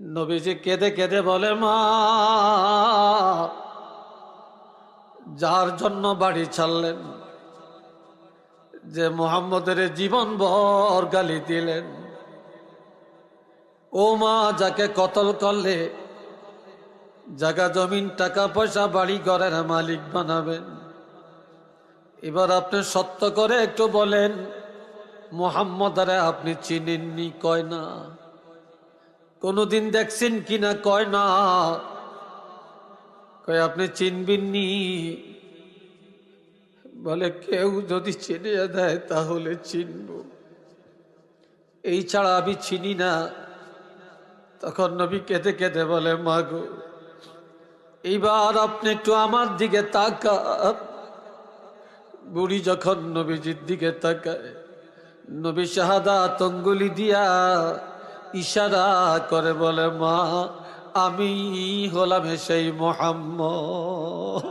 নবীজি কেঁদে কেঁদে বলে, মা, যার জন্য বাড়ি ছাড়লেন, যে মোহাম্মদের জীবন ভর গালি দিলেন, ও মা, যাকে কতল করলে জায়গা জমিন, টাকা পয়সা, বাড়ি ঘরের মালিক বানাবেন। এবার আপনি সত্য করে একটু বলেন, মোহাম্মদারে আপনি চিনেননি কয় না? কোনোদিন দেখছেন কিনা কয় না? কয়, আপনি চিনবেননি? বলে, কেউ যদি চিনিয়ে দেয় তাহলে চিনব। এই ছাড়া আমি চিনি না। তখন নবী কেঁদে কেঁদে বলে, মাগো, এইবার আপনি একটু আমার দিকে তাকান। বুড়ি যখন নবীজির দিকে তাকায়, নবী শাহাদা তঙ্গুলি দিয়া ইশারা করে বলে মা আমি হলাম সেই মোহাম্মদ।